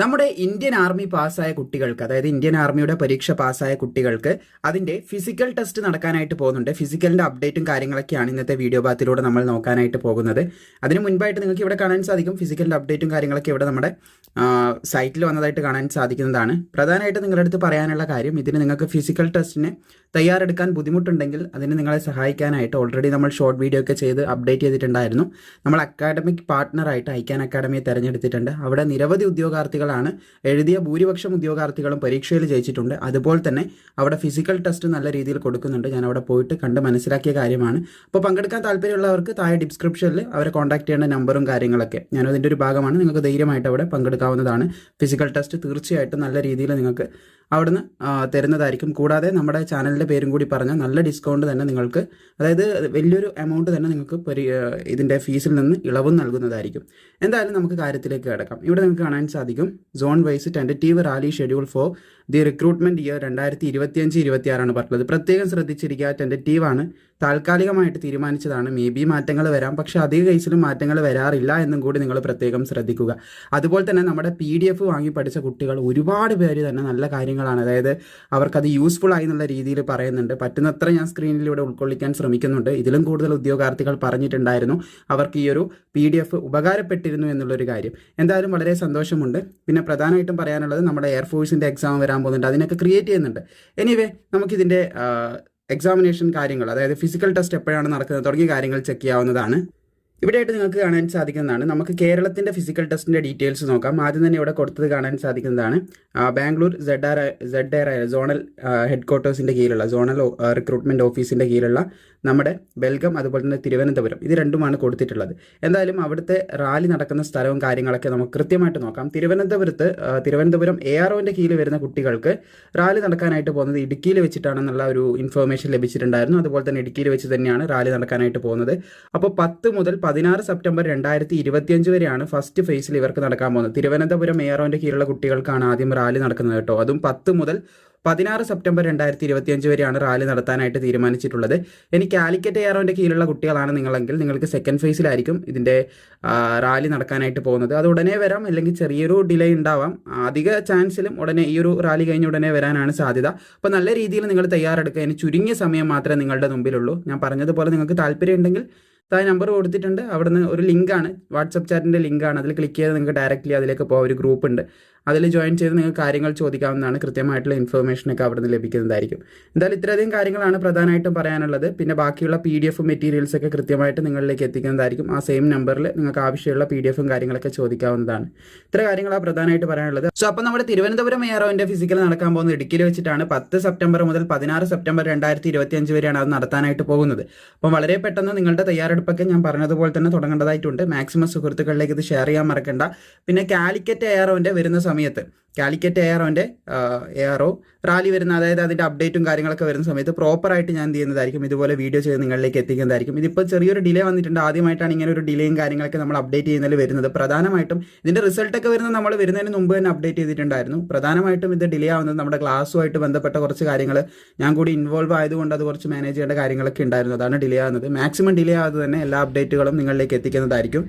നമ്മുടെ Indian army പാസ്സായ കുട്ടികൾക്ക് അതായത് ഇന്ത്യൻ ആർമിയുടെ പരീക്ഷ പാസ്സായ കുട്ടികൾക്ക് അതിന്റെ ഫിസിക്കൽ ടെസ്റ്റ് നടക്കാനായിട്ട് പോകുന്നുണ്ട്. ഫിസിക്കലിന്റെ അപ്ഡേറ്റും കാര്യങ്ങളൊക്കെയാണ് ഇന്നത്തെ വീഡിയോ ബാത്തിലൂടെ നമ്മൾ നോക്കാനായിട്ട് പോകുന്നത്. അതിന് മുൻപായിട്ട് നിങ്ങൾക്ക് ഇവിടെ കാണാൻ സാധിക്കും. ഫിസിക്കലിന്റെ അപ്ഡേറ്റും കാര്യങ്ങളൊക്കെ ഇവിടെ നമ്മുടെ സൈറ്റിൽ വന്നതായിട്ട് കാണാൻ സാധിക്കുന്നതാണ്. പ്രധാനമായിട്ട് നിങ്ങളുടെ അടുത്ത് പറയാനുള്ള കാര്യം ഇതിന് നിങ്ങൾക്ക് ഫിസിക്കൽ ടെസ്റ്റിന് തയ്യാറെടുക്കാൻ ബുദ്ധിമുട്ടുണ്ടെങ്കിൽ അതിന് നിങ്ങളെ സഹായിക്കാനായിട്ട് ഓൾറെഡി നമ്മൾ ഷോർട്ട് വീഡിയോ ഒക്കെ ചെയ്ത് അപ്ഡേറ്റ് ചെയ്തിട്ടുണ്ടായിരുന്നു. നമ്മൾ അക്കാഡമിക് പാർട്ട്ണറായിട്ട് ഐക്യാൻ അക്കാഡമിയെ തിരഞ്ഞെടുത്തിട്ടുണ്ട്. അവിടെ നിരവധി ഉദ്യോഗാർത്ഥികളാണ് എഴുതിയ ഭൂരിപക്ഷം ഉദ്യോഗാർത്ഥികളും പരീക്ഷയിൽ ജയിച്ചിട്ടുണ്ട്. അതുപോലെ തന്നെ അവിടെ ഫിസിക്കൽ ടെസ്റ്റ് നല്ല രീതിയിൽ കൊടുക്കുന്നുണ്ട്. ഞാൻ അവിടെ പോയിട്ട് കണ്ട് മനസ്സിലാക്കിയ കാര്യമാണ്. അപ്പോൾ പങ്കെടുക്കാൻ താല്പര്യമുള്ളവർക്ക് താഴെ ഡിസ്ക്രിപ്ഷനിൽ അവരെ കോൺടാക്ട് ചെയ്യേണ്ട നമ്പറും കാര്യങ്ങളൊക്കെ. ഞാനതിന്റെ ഒരു ഭാഗമാണ്. നിങ്ങൾക്ക് ധൈര്യമായിട്ട് അവിടെ പങ്കെടുക്കാവുന്നതാണ്. ഫിസിക്കൽ ടെസ്റ്റ് തീർച്ചയായിട്ടും നല്ല രീതിയിൽ നിങ്ങൾക്ക് അവിടുന്ന് തരുന്നതായിരിക്കും. കൂടാതെ നമ്മുടെ ചാനലിന്റെ പേരും കൂടി പറഞ്ഞാൽ നല്ല ഡിസ്കൗണ്ട് തന്നെ നിങ്ങൾക്ക് അതായത് വലിയൊരു എമൗണ്ട് തന്നെ നിങ്ങൾക്ക് പരി ഇതിന്റെ ഫീസിൽ നിന്ന് ഇളവും നൽകുന്നതായിരിക്കും. എന്തായാലും നമുക്ക് കാര്യത്തിലേക്ക് കിടക്കാം. ഇവിടെ നിങ്ങൾക്ക് കാണാൻ സാധിക്കും. Zone wise tentative rally schedule for the recruitment year രണ്ടായിരത്തി ഇരുപത്തിയഞ്ച് ഇരുപത്തിയാറാണ് പറഞ്ഞത്. പ്രത്യേകം ശ്രദ്ധിച്ചിരിക്കുക ടെന്ററ്റീവാണ് താൽക്കാലികമായിട്ട് തീരുമാനിച്ചതാണ്. മേ ബി മാറ്റങ്ങൾ വരാം. പക്ഷേ അധിക കേസിലും മാറ്റങ്ങൾ വരാറില്ല എന്നും കൂടി നിങ്ങൾ പ്രത്യേകം ശ്രദ്ധിക്കുക. അതുപോലെ തന്നെ നമ്മുടെ പി ഡി എഫ് വാങ്ങി പഠിച്ച കുട്ടികൾ ഒരുപാട് പേര് തന്നെ നല്ല കാര്യങ്ങളാണ്. അതായത് അവർക്കത് യൂസ്ഫുൾ ആയി എന്നുള്ള രീതിയിൽ പറയുന്നുണ്ട്. പറ്റുന്നത്ര ഞാൻ സ്ക്രീനിലൂടെ ഉൾക്കൊള്ളിക്കാൻ ശ്രമിക്കുന്നുണ്ട്. ഇതിലും കൂടുതൽ ഉദ്യോഗാർത്ഥികൾ പറഞ്ഞിട്ടുണ്ടായിരുന്നു. അവർക്ക് ഈ ഒരു പി ഡി എഫ് ഉപകാരപ്പെട്ടിരുന്നു എന്നുള്ളൊരു കാര്യം. എന്തായാലും വളരെ സന്തോഷമുണ്ട്. പിന്നെ പ്രധാനമായിട്ടും പറയാനുള്ളത് നമ്മുടെ എയർഫോഴ്സിന്റെ എക്സാം വരാൻ പോകുന്നുണ്ട് അതിനൊക്കെ ക്രിയേറ്റ് ചെയ്യുന്നുണ്ട്. എനിവേ നമുക്കിതിന്റെ എക്സാമിനേഷൻ കാര്യങ്ങൾ അതായത് ഫിസിക്കൽ ടെസ്റ്റ് എപ്പോഴാണ് നടക്കുന്നത് തുടങ്ങിയ കാര്യങ്ങൾ ചെക്ക് ചെയ്യാവുന്നതാണ്. ഇവിടെയായിട്ട് നിങ്ങൾക്ക് കാണാൻ സാധിക്കുന്നതാണ് നമുക്ക് കേരളത്തിന്റെ ഫിസിക്കൽ ടെസ്റ്റിന്റെ ഡീറ്റെയിൽസ് നോക്കാം. ആദ്യം തന്നെ ഇവിടെ കൊടുത്തത് കാണാൻ സാധിക്കുന്നതാണ്. Bangalore Z R Z air zonal head ക്വാർട്ടേഴ്സിന്റെ കീഴിലുള്ള സോണൽ റിക്രൂട്ട്മെന്റ് ഓഫീസിന്റെ കീഴിലുള്ള നമ്മുടെ ബെൽഗം അതുപോലെ തന്നെ തിരുവനന്തപുരം ഇത് രണ്ടുമാണ് കൊടുത്തിട്ടുള്ളത്. എന്തായാലും അവിടുത്തെ റാലി നടക്കുന്ന സ്ഥലവും കാര്യങ്ങളൊക്കെ നമുക്ക് കൃത്യമായിട്ട് നോക്കാം. തിരുവനന്തപുരത്ത് തിരുവനന്തപുരം എ ആർ ഒന്റെ കീഴിൽ വരുന്ന കുട്ടികൾക്ക് റാലി നടക്കാനായിട്ട് പോകുന്നത് ഇടുക്കിയിൽ വെച്ചിട്ടാണെന്നുള്ള ഒരു ഇൻഫർമേഷൻ ലഭിച്ചിട്ടുണ്ടായിരുന്നു. അതുപോലെ തന്നെ ഇടുക്കിയിൽ വെച്ച് തന്നെയാണ് റാലി നടക്കാനായിട്ട് പോകുന്നത്. അപ്പോൾ പത്ത് മുതൽ പതിനാറ് സെപ്റ്റംബർ രണ്ടായിരത്തി ഇരുപത്തിയഞ്ച് വരെയാണ് ഫസ്റ്റ് ഫേസിൽ ഇവർക്ക് നടക്കാൻ പോകുന്നത്. തിരുവനന്തപുരം എ ആർ ഒന്റെ കീഴിലുള്ള കുട്ടികൾക്കാണ് ആദ്യം റാലി നടക്കുന്നത് കേട്ടോ. അതും പത്ത് മുതൽ പതിനാറ് സെപ്റ്റംബർ രണ്ടായിരത്തി ഇരുപത്തിയഞ്ച് വരെയാണ് റാലി നടത്താനായിട്ട് തീരുമാനിച്ചിട്ടുള്ളത്. ഇനി കാലിക്കറ്റ് എയറോന്റെ കീഴിലുള്ള കുട്ടികളാണ് നിങ്ങളെങ്കിൽ നിങ്ങൾക്ക് സെക്കൻഡ് ഫേസിലായിരിക്കും ഇതിന്റെ റാലി നടക്കാനായിട്ട് പോകുന്നത്. അത് ഉടനെ വരാം അല്ലെങ്കിൽ ചെറിയൊരു ഡിലേ ഉണ്ടാവാം. അധിക ചാൻസിലും ഉടനെ ഈ ഒരു റാലി കഴിഞ്ഞ് ഉടനെ വരാനാണ് സാധ്യത. അപ്പോൾ നല്ല രീതിയിൽ നിങ്ങൾ തയ്യാറെടുക്കുക. ഇനി ചുരുങ്ങിയ സമയം മാത്രമേ നിങ്ങളുടെ മുമ്പിലുള്ളൂ. ഞാൻ പറഞ്ഞതുപോലെ നിങ്ങൾക്ക് താല്പര്യം ഉണ്ടെങ്കിൽ താഴെ നമ്പർ കൊടുത്തിട്ടുണ്ട്. അവിടുന്ന് ഒരു ലിങ്കാണ്. വാട്സപ്പ് ചാറ്റിന്റെ ലിങ്കാണ്. അതിൽ ക്ലിക്ക് ചെയ്ത് നിങ്ങൾക്ക് ഡയറക്റ്റ്ലി അതിലേക്ക് പോകാം. ഒരു ഗ്രൂപ്പ് ഉണ്ട്. അതിൽ ജോയിൻ ചെയ്ത് നിങ്ങൾക്ക് കാര്യങ്ങൾ ചോദിക്കാവുന്നതാണ്. കൃത്യമായിട്ടുള്ള ഇൻഫർമേഷൻ ഒക്കെ അവിടെ നിന്ന് ലഭിക്കുന്നതായിരിക്കും. എന്തായാലും ഇത്രയധികം കാര്യങ്ങളാണ് പ്രധാനമായിട്ടും പറയാനുള്ളത്. പിന്നെ ബാക്കിയുള്ള പി ഡി എഫ് മെറ്റീരിയൽസ് ഒക്കെ കൃത്യമായിട്ട് നിങ്ങളിലേക്ക് എത്തിക്കുന്നതായിരിക്കും. ആ സെയിം നമ്പറിൽ നിങ്ങൾക്ക് ആവശ്യമുള്ള പി ഡി എഫും കാര്യങ്ങളൊക്കെ ചോദിക്കാവുന്നതാണ്. ഇത്ര കാര്യങ്ങളാണ് പ്രധാനമായിട്ട് പറയാനുള്ളത്. സോ അപ്പോൾ നമ്മുടെ തിരുവനന്തപുരം എയറോന്റെ ഫിസിക്കൽ നടക്കാൻ പോകുന്നത് ഇടുക്കിയിൽ വെച്ചിട്ടാണ്. പത്ത് സെപ്റ്റംബർ മുതൽ പതിനാറ് സെപ്റ്റംബർ രണ്ടായിരത്തി ഇരുപത്തിയഞ്ച് വരെയാണ് അത് നടത്താനായിട്ട് പോകുന്നത്. അപ്പം വളരെ പെട്ടെന്ന് നിങ്ങളുടെ തയ്യാറെടുപ്പൊക്കെ ഞാൻ പറഞ്ഞതുപോലെ തന്നെ തുടങ്ങേണ്ടതായിട്ടുണ്ട്. മാക്സിമം സുഹൃത്തുക്കളിലേക്ക് ഇത് ഷെയർ ചെയ്യാൻ മറക്കണ്ട. പിന്നെ കാലിക്കറ്റ് എയറോന്റെ വരുന്ന സമയത്ത്. കാലിക്കറ്റ് എയറോന്റെ എയറോ റാലി വരുന്ന അതായത് അതിന്റെ അപ്ഡേറ്റും കാര്യങ്ങളൊക്കെ വരുന്ന സമയത്ത് പ്രോപ്പറായിട്ട് ഞാൻ ചെയ്യുന്നതായിരിക്കും ഇതുപോലെ വീഡിയോ ചെയ്ത് നിങ്ങളിലേക്ക് എത്തിക്കുന്നതായിരിക്കും. ഇതിപ്പോൾ ചെറിയൊരു ഡിലേ വന്നിട്ടുണ്ട്. ആദ്യമായിട്ടാണ് ഇങ്ങനെ ഒരു ഡിലേയും കാര്യങ്ങളൊക്കെ നമ്മൾ അപ്ഡേറ്റ് ചെയ്യുന്നതിൽ വരുന്നത്. പ്രധാനമായിട്ടും ഇതിന്റെ റിസൾട്ടൊക്കെ വരുന്നത് നമ്മൾ വരുന്നതിന് മുമ്പ് തന്നെ അപ്ഡേറ്റ് ചെയ്തിട്ടുണ്ടായിരുന്നു. പ്രധാനമായിട്ടും ഇത് ഡിലേ ആവുന്നത് നമ്മുടെ ക്ലാസ്സുമായിട്ട് ബന്ധപ്പെട്ട കുറച്ച് കാര്യങ്ങൾ ഞാൻ കൂടി ഇൻവോൾവ് ആയതുകൊണ്ട് അത് കുറച്ച് മാനേജ് ചെയ്യേണ്ട കാര്യങ്ങളൊക്കെ ഉണ്ടായിരുന്നു. അതാണ് ഡിലേ ആവുന്നത്. മാക്സിമം ഡിലേ ആവാതെ തന്നെ എല്ലാ അപ്ഡേറ്റുകളും നിങ്ങളിലേക്ക് എത്തിക്കുന്നതായിരിക്കും.